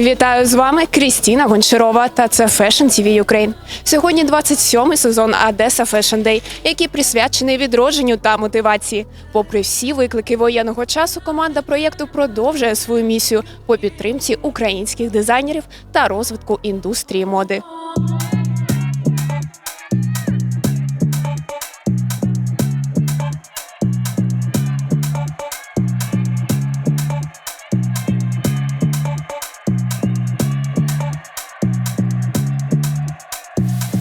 Вітаю з вами Крістіна Гончарова та це Fashion TV Ukraine. Сьогодні 27-й сезон Одеса Fashion Day, який присвячений відродженню та мотивації. Попри всі виклики воєнного часу, команда проєкту продовжує свою місію по підтримці українських дизайнерів та розвитку індустрії моди. –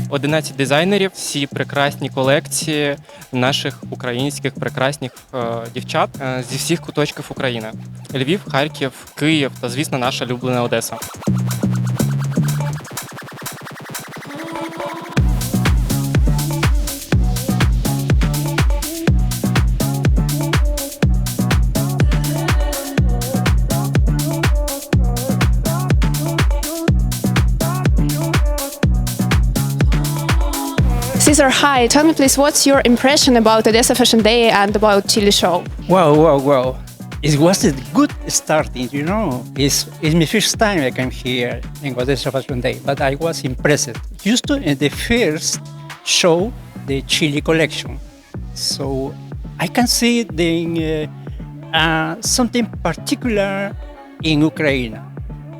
11 дизайнерів, всі прекрасні колекції наших українських прекрасних е, дівчат е, зі всіх куточків України: Львів, Харків, Київ та, звісно, наша улюблена Одеса. Caesar, hi. Tell me please, what's your impression about Odessa Fashion Day and about Chili Show? Wow, wow, wow. It was a good starting, you know. It's, it's my first time I came here in Odessa Fashion Day, but I was impressed. Used to in the first show, the Chile collection. So I can see the, uh, uh, something particular in Ukraine.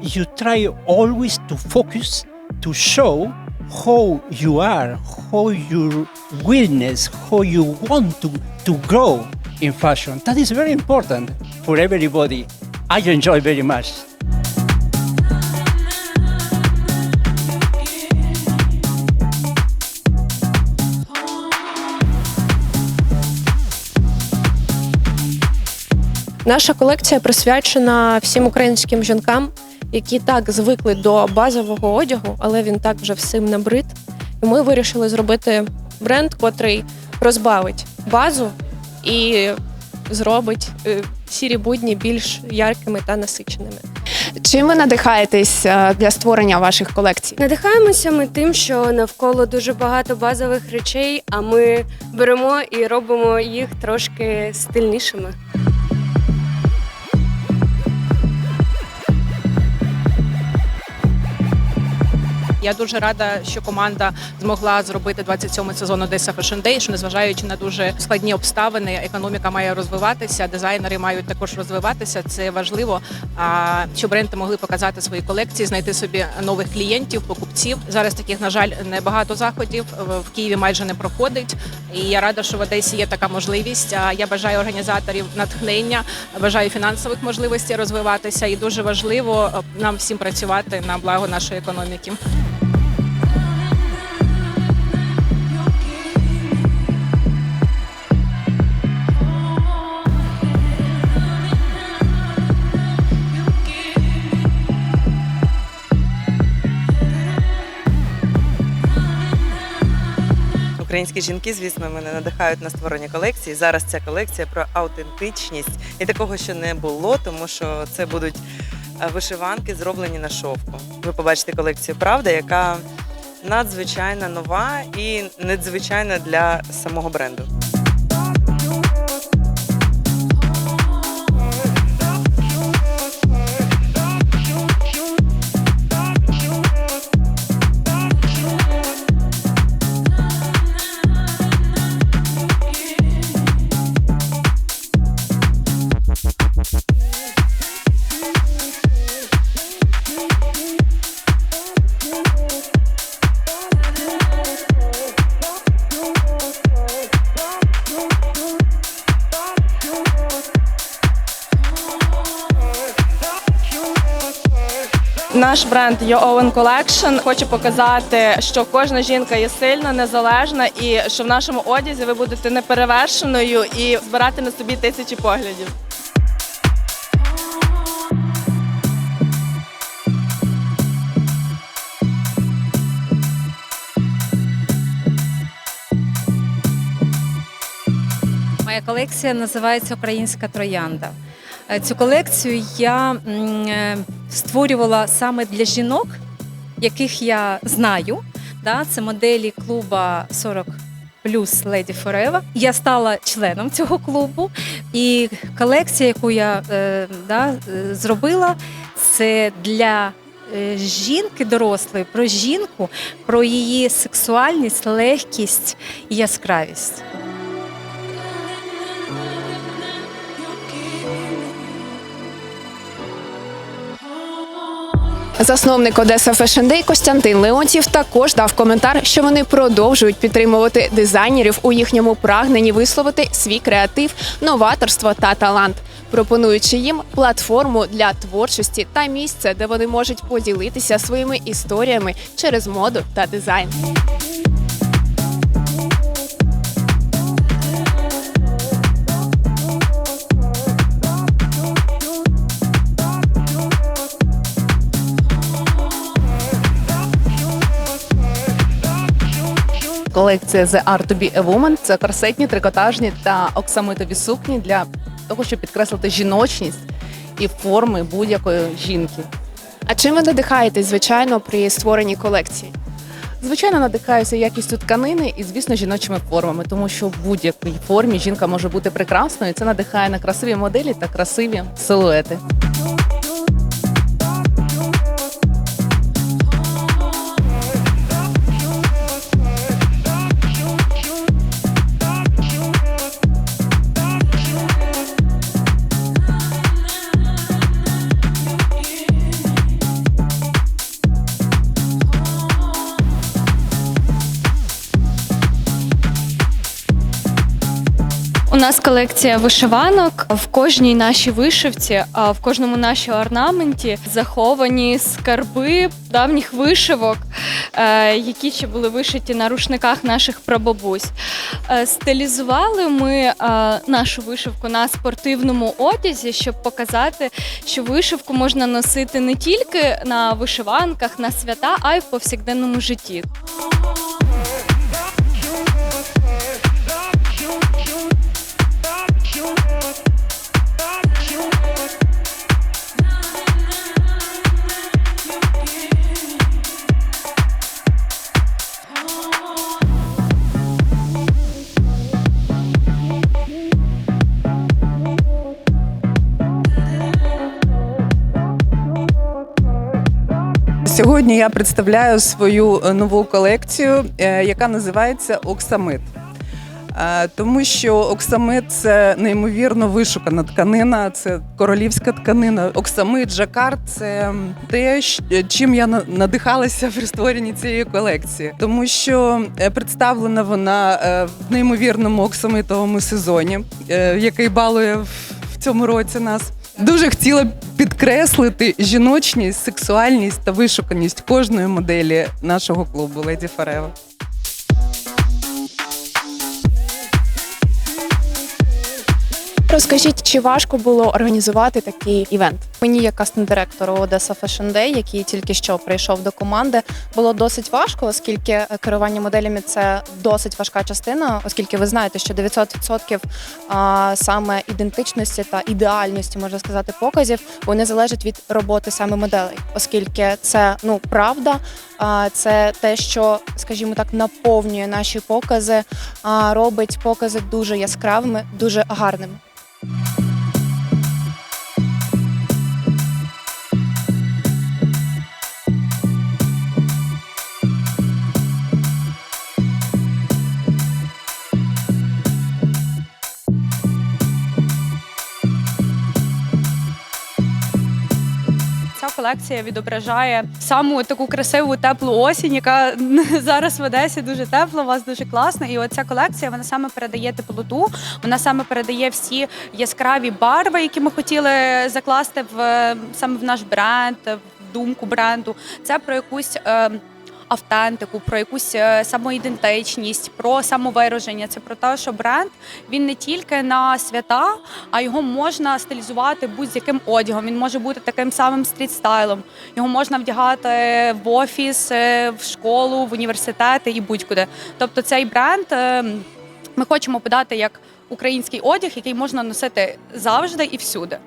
You try always to focus to show how you are, how you willingness, how you want to, to grow in fashion. That is very important for everybody. I enjoy very much. Наша колекція присвячена всім українським жінкам, які так звикли до базового одягу, але він так вже всім набрид. І ми вирішили зробити бренд, котрий розбавить базу і зробить е, сірі будні більш яркими та насиченими. Чим ви надихаєтесь е, для створення ваших колекцій? Надихаємося ми тим, що навколо дуже багато базових речей, а ми беремо і робимо їх трошки стильнішими. Я дуже рада, що команда змогла зробити 27-й сезон Одеса Fashion Day, що незважаючи на дуже складні обставини, економіка має розвиватися, дизайнери мають також розвиватися. Це важливо. А щоб бренди могли показати свої колекції, знайти собі нових клієнтів, покупців. Зараз таких, на жаль, небагато заходів в Києві майже не проходить. І я рада, що в Одесі є така можливість. Я бажаю організаторів натхнення, бажаю фінансових можливостей розвиватися. І дуже важливо е, нам всім працювати на благо нашої економіки. Українські жінки, звісно, мене надихають на створення колекції. Зараз ця колекція про аутентичність і такого, що не було, тому що це будуть е, вишиванки, зроблені на шовку. Ви побачите колекцію Правда, яка надзвичайно нова і надзвичайна для самого бренду. Наш бренд Your Own Collection хоче показати, що кожна жінка є сильна, незалежна, і що в нашому одязі ви будете неперевершеною і збирати на собі тисячі поглядів. Моя колекція називається Українська троянда. Е, Цю колекцію я е, створювала саме для жінок, яких я знаю. Да, це моделі клуба 40 плюс Lady Forever. Я стала членом цього клубу, і колекція, яку я е, да, зробила, це для жінки дорослої, про жінку, про її сексуальність, легкість і яскравість. Засновник Одеса Fashion Day Костянтин Леонтів також дав коментар, що вони продовжують підтримувати дизайнерів у їхньому прагненні висловити свій креатив, новаторство та талант, пропонуючи їм платформу для творчості та місце, де вони можуть поділитися своїми історіями через моду та дизайн. Колекція The Art to be a Woman – це корсетні, трикотажні та оксамитові сукні для того, щоб підкреслити жіночність і форми будь-якої жінки. А чим ви надихаєтесь, звичайно, при створенні колекції? Звичайно, надихаюся якістю тканини і, звісно, жіночими формами, тому що в будь-якій формі жінка може бути прекрасною. і Це надихає на красиві моделі та красиві силуети. Нас колекція вишиванок. В кожній нашій вишивці, а в кожному нашій орнаменті заховані скарби давніх вишивок, е, які ще були вишиті на рушниках наших прабабусь. Е, Стилізували ми е, нашу вишивку на спортивному одязі, щоб показати, що вишивку можна носити не тільки на вишиванках, на свята, а й в повсякденному житті. Сьогодні я представляю свою е, нову колекцію, е, яка називається Оксамит. Е, Тому що оксамит це неймовірно вишукана тканина, це королівська тканина. Оксамит, жакард це те, чим я надихалася при створенні цієї колекції, тому що представлена вона в неймовірному оксамитовому сезоні, який балує в цьому році нас. Дуже хотіла підкреслити жіночність, сексуальність та вишуканість кожної моделі нашого клубу Леді Форева. Розкажіть, чи важко було організувати такий івент? Мені, як кастинг-директору Одеса Fashion Day, який тільки що прийшов до команди, було досить важко, оскільки керування моделями це досить важка частина, оскільки ви знаєте, що 900% саме ідентичності та ідеальності, можна сказати, показів, вони залежать від роботи саме моделей, оскільки це ну правда, це те, що, скажімо так, наповнює наші покази, робить покази дуже яскравими, дуже гарними. Ця колекція відображає саму таку красиву теплу осінь, яка зараз в Одесі дуже тепла, у вас дуже класно. І оця колекція вона саме передає теплоту, вона саме передає всі яскраві барви, які ми хотіли закласти в саме в наш бренд, в думку бренду. Це про якусь. Е, Автентику, про якусь е, самоідентичність, про самовираження. Це про те, що бренд він не тільки на свята, а його можна стилізувати будь-яким одягом. Він може бути таким самим стріт-стайлом. Його можна вдягати в офіс, е, в школу, в університети і будь-куди. Тобто цей бренд е, ми хочемо подати як український одяг, який можна носити завжди і всюди.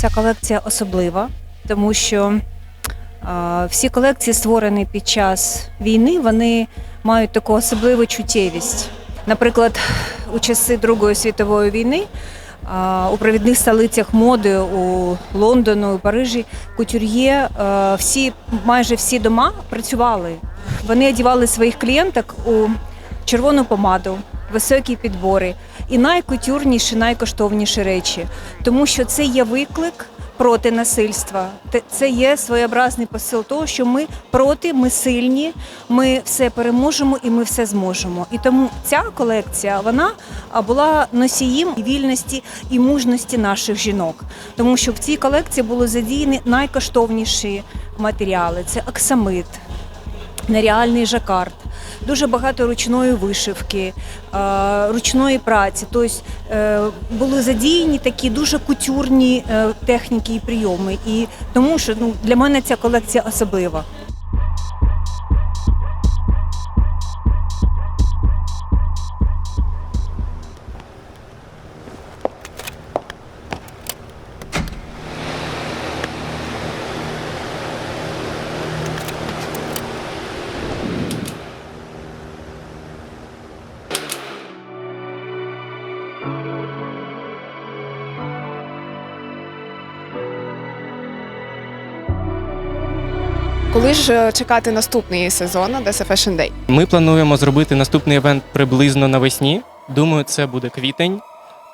Ця колекція особлива, тому що Всі колекції, створені під час війни, вони мають таку особливу чуттєвість. Наприклад, у часи Другої світової війни у провідних столицях моди у Лондону, у Парижі, кутюр'є, всі майже всі дома працювали. Вони одягали своїх клієнток у червону помаду, високі підбори і найкутюрніші, найкоштовніші речі, тому що це є виклик проти насильства. Це є своєобразний посил того, що ми проти, ми сильні, ми все переможемо і ми все зможемо. І тому ця колекція вона була носієм вільності і мужності наших жінок, тому що в цій колекції були задіяні найкоштовніші матеріали: це оксамит, нереальний жакард, дуже багато ручної вишивки, е, ручної праці. Тобто е, були задіяні такі дуже кутюрні е, техніки і прийоми. І тому що ну, для мене ця колекція особлива. Коли ж е, чекати наступний сезон Одеса Fashion Day? Ми плануємо зробити наступний івент приблизно навесні. Думаю, це буде квітень.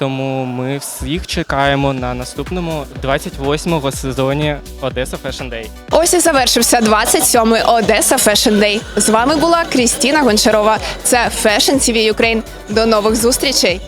Тому ми всіх чекаємо на наступному 28-го сезоні Одеса Fashion Day. Ось і завершився 27-й Одеса Fashion Day. З вами була Крістіна Гончарова. Це Fashion TV Ukraine. До нових зустрічей!